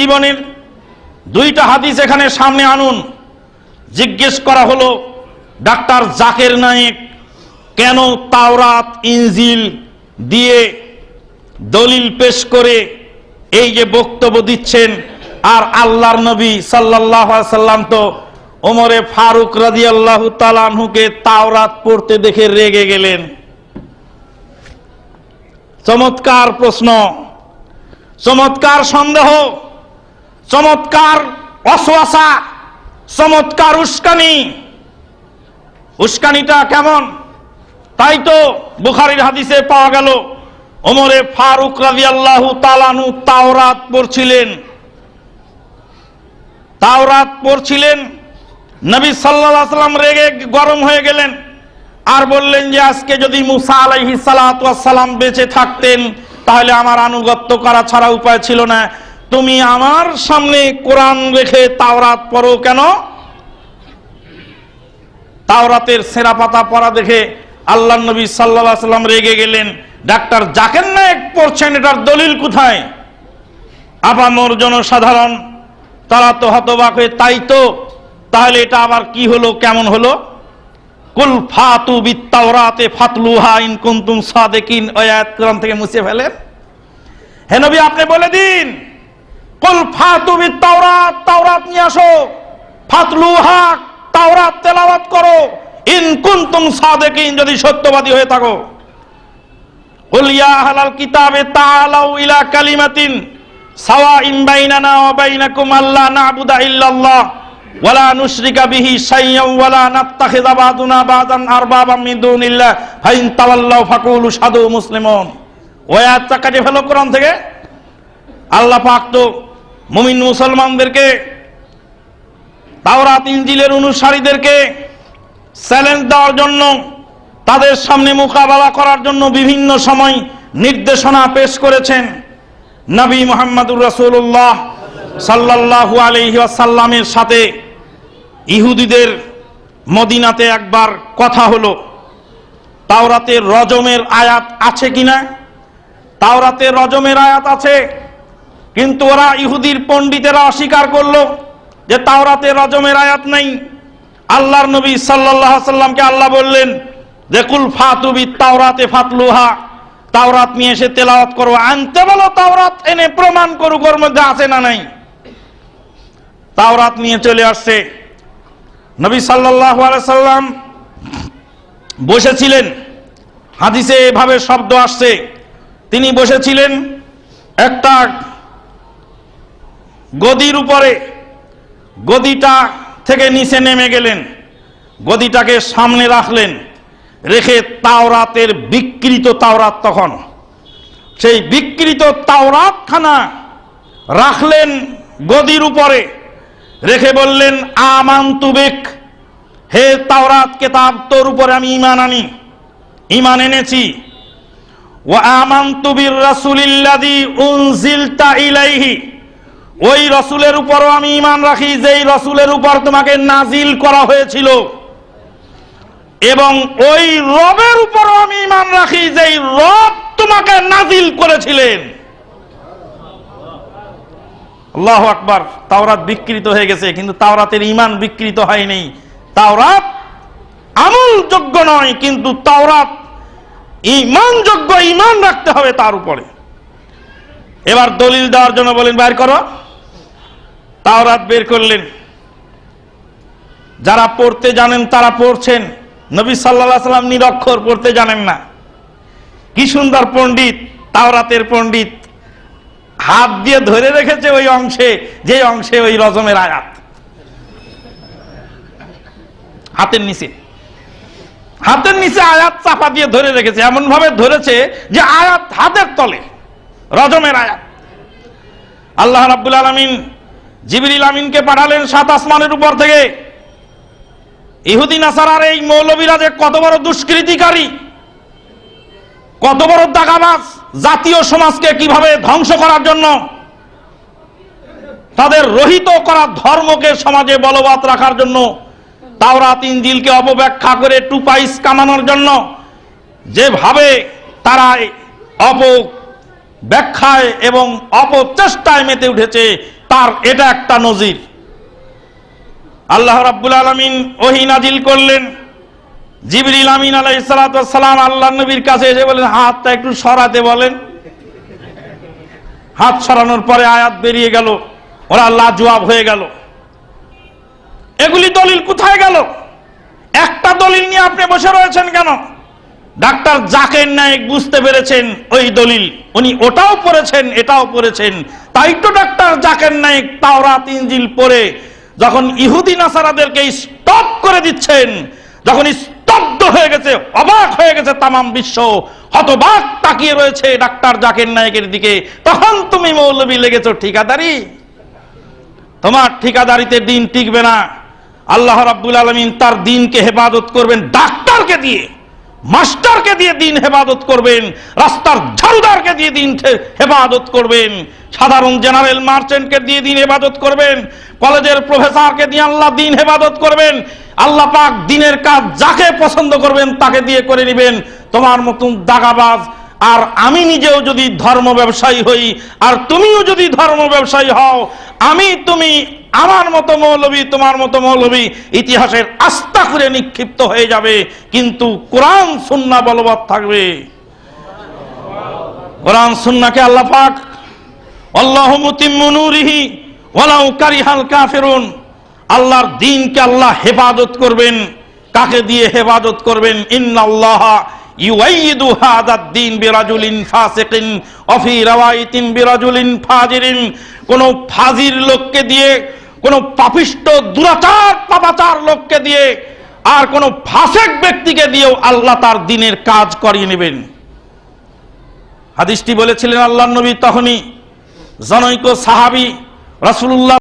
জীবনের দুইটা হাদিস এখানে সামনে আনুন। জিজ্ঞেস করা হলো, ডাক্তার জাকের নায়েক, কেন তাওরাত, ইনজিল দিয়ে দলিল পেশ করে এই যে বক্তব্য দিচ্ছেন? আর আল্লাহর নবী সাল্লাহ সাল্লাম তো ওমরে ফারুক রাজি আল্লাহ তালানহুকে তাওরাত পড়তে দেখে রেগে গেলেন। চমৎকার প্রশ্ন, চমৎকার সন্দেহ। চমৎকার অশ্বাসা চমৎকার উস্কানি। উস্কানিটা কেমন? তাই তো বুখারির হাদিসে পাওয়া গেল, ওমরে ফারুক রাজি আল্লাহ তালানু তাওরাত পড়ছিলেন। তাওরাত পড়ছিলেন, নবী সাল্লাম রেগে গরম হয়ে গেলেন, আর বললেন যে, আজকে যদি মুসা আলাইহি সালাম বেঁচে থাকতেন, তাহলে আমার আনুগত্য করা ছাড়া উপায় ছিল না। তুমি আমার সামনে কোরআন রেখে তাওরাত পড়ো কেন? তাওরাতের সেরা পাতা পড়া দেখে আল্লাহ নবী সাল্লাহ সাল্লাম রেগে গেলেন। ডাক্তার জাকের নায়ক পড়ছেন, এটার দলিল কোথায়? আপামর জনসাধারণ, তারা তো হতবাক হয়ে, তাই তো? তাহলে এটা আবার কি হলো, কেমন হলো? কুল ফাতু বিত্তাওরাতে ফাতলুহা ইন কুনতুম সাদিকিন আয়াত কোরআন থেকে মুছে ফেলেন। হে নবী, আপনি বলে দিন। কুল ফাতু বিত্তাওরাত তাওরাত নিয়ে আসো। ফাতলুহা তাওরাত তেলাওয়াত করো। ইন কুনতুম সাদিকিন, যদি সত্যবাদী হয়ে থাকো। কুল ইয়া আহলাল কিতাবে তাআলাউ ইলা কালিমাতিন, সাওয়াইন বাইনানা ওয়া বাইনাকুম আল্লা না'বুদা ইল্লাল্লাহ ওয়ালা নুশরিকা বিহি শাইয়্যান ওয়ালা নাত্তাখিযা বাদুনা বাদান আরবাবাম মিন দুনিল্লাহ, ফাইন তাওয়াল্লাউ ফাকুলু শাদু মুসলিমুন। ওই আয়াতটা কাটে ফেলো কোরআন থেকে। আল্লাহ পাক তো মুমিন মুসলমানদেরকে, তাওরাত ইঞ্জিলের অনুসারীদেরকে চ্যালেঞ্জ দেওয়ার জন্য, তাদের সামনে মোকাবেলা করার জন্য বিভিন্ন সময় নির্দেশনা পেশ করেছেন নবী মোহাম্মদুর রাসূলুল্লাহ সাল্লাল্লাহু আলাইহি ওয়াসাল্লামের সাথে। ইহুদিদের মদিনাতে একবার কথা হলো, তাওরাতের রজমের আয়াত আছে কিনা? তাওরাতের রজমের আয়াত আছে কিন্তু ওরা ইহুদির পণ্ডিতেরা অস্বীকার করল যে তাওরাতে রজমের আয়াত নাই। আল্লাহর নবী সাল্লাল্লাহু সাল্লামকে আল্লাহ বললেন কুল ফাতুবি তাওরাতে ফাতলুহা। তাওরাত নিয়ে এসে তেলাওয়াত করো। আনতে বলো তাওরাত, এনে প্রমাণ করুক ওর মধ্যে আছে না নাই। তাওরাত নিয়ে চলে আসছে। নবী আলাইহি সাল্লাম বসেছিলেন। হাদিসে এভাবে শব্দ আসছে। তিনি বসেছিলেন একটা গদির উপরে গদিটা থেকে নিচে নেমে গেলেন, গদিটাকে সামনে রাখলেন, রেখে তাওরাতের বিকৃত তাওরাত তখন। সেই বিকৃত তাওরাতখানা রাখলেন গদির উপরে, রেখে বললেন আমান্তুবেক হে তাওরাত কেতাব, তোর উপরে আমি ইমান আনি ইমান এনেছি। ও আমান্তুবির রাসূলিল্লাযী উনজিলতা ইলাইহি। ওই রসুলের উপরও আমি ইমান রাখি, যেই রসুলের উপর তোমাকে নাজিল করা হয়েছিল। এবং ওই রবের উপরও আমি ইমান রাখি, যেই রব তোমাকে নাজিল করেছিলেন। আল্লাহ আকবার, তাওরাত বিকৃত হয়ে গেছে, কিন্তু তাওরাতের ইমান বিকৃত হয়নি। তাওরাত আমল যোগ্য নয়, কিন্তু তাওরাত ইমান যোগ্য ইমান রাখতে হবে তার উপরে। এবার দলিল দেওয়ার জন্য বলেন, বাইর করো। তাওরাত বের করলেন। যারা পড়তে জানেন তারা পড়ছেন। নবী সাল্লাহ সাল্লাম নিরক্ষর পড়তে জানেন না। কি সুন্দর পণ্ডিত, তাওরাতের পণ্ডিত। হাত দিয়ে ধরে রেখেছে ওই অংশে যে অংশে ওই রজমের আয়াত। হাতের নিচে। হাতের নিচে আয়াত চাপা দিয়ে ধরে রেখেছে। এমন ভাবে ধরেছে যে আয়াত হাতের তলে, রজমের আয়াত। আল্লাহ রাব্বুল আলমিন জিবরিল আমিনকে পাঠালেন সাত আসমানের উপর থেকে। ইহুদিন আসারার এই মৌলবীরা যে কত বড় দুষ্কৃতিকারী, কত বড় দাগাবাজ জাতীয় সমাজকে কীভাবে ধ্বংস করার জন্য তাদের রহিত করা ধর্মকে সমাজে বলবৎ রাখার জন্য, তাওরাত ইঞ্জিলকে অপব্যাখ্যা করে টুপাইস কামানোর জন্য যেভাবে তারা অপ ব্যাখ্যায় এবং অপচেষ্টায় মেতে উঠেছে তার এটা একটা নজির। আল্লাহ রাব্বুল আলমিন ওহি নাজিল করলেন। জিবরিল আমিন আলাই সালাম আল্লাহ নবীর কাছে এসে বলেন হাতটা একটু সরাতে বলেন। হাত সরানোর পরে আয়াত বেরিয়ে গেল, ওরা লাজবাব হয়ে গেল। এগুলি দলিল কোথায় গেল? একটা দলিল নিয়ে আপনি বসে রয়েছেন কেন? ডাক্তার জাকের নায়ক বুঝতে পেরেছেন ওই দলিল। উনি ওটাও পড়েছেন, এটাও পড়েছেন। তাই তো ডাক্তার জাকের নায়ক তাওরা তিনজিল পড়ে, যখন ইহুদি নাসারাদেরকে স্টপ করে দিচ্ছেন, যখন স্তব্ধ হয়ে গেছে, অবাক হয়ে গেছে তামাম বিশ্ব, হতবাক তাকিয়ে রয়েছে ডাক্তার জাকের নায়কের দিকে। তখন তুমি মৌলবী লেগেছো ঠিকাদারি? তোমার ঠিকাদারিতে দিন টিকবে না। আল্লাহ রাব্বুল আলমিন তার দিনকে হেফাজত করবেন ডাক্তারকে দিয়ে। মাস্টারকে দিয়ে দিন হেফাজত করবেন, রাস্তার ঝাড়ুদারকে দিয়ে দিন হেফাজত করবেন, সাধারণ জেনারেল মার্চেন্টকে দিয়ে দিন হেফাজত করবেন, কলেজের প্রফেসরকে দিয়ে আল্লাহ দিন হেফাজত করবেন, আল্লাহ পাক দিনের কাজ যাকে পছন্দ করবেন তাকে দিয়ে করে নেবেন। তোমার মতন দাগাবাজ, আর আমি নিজেও যদি ধর্ম ব্যবসায়ী হই, আর তুমিও যদি ধর্ম ব্যবসায়ী হও, আমি তুমি আমার মতো মৌলবী, তোমার মতো মৌলবী ইতিহাসের আস্থা করে নিক্ষিপ্ত হয়ে যাবে, কিন্তু কোরআন, সুন্না বলবৎ থাকবে। কোরআন, সুন্নাকে আল্লাহ পাক আল্লাহ মুতিম্মুনুরিহি ওয়ালাউ কারিহাল কাফিরুন। আল্লাহর দিনকে আল্লাহ হেফাজত করবেন। কাকে দিয়ে হেফাজত করবেন? ইন্নাল্লাহ ইউআইয়িদু হাদাদ দিন বিরাজুলিন ফাসিকিন অফি রাওয়াইতিন বিরাজুলিন ফাজিরিন। কোন ফাজির লোককে দিয়ে কোন পাপিষ্ট, দুরাচার, পাপাচার লোককে দিয়ে আর কোন ফাঁসেক ব্যক্তিকে দিয়েও আল্লাহ তার দিনের কাজ করিয়ে নেবেন। হাদিসটি বলেছিলেন আল্লাহ নবী তখনই। জনৈক সাহাবি রাসূলুল্লাহ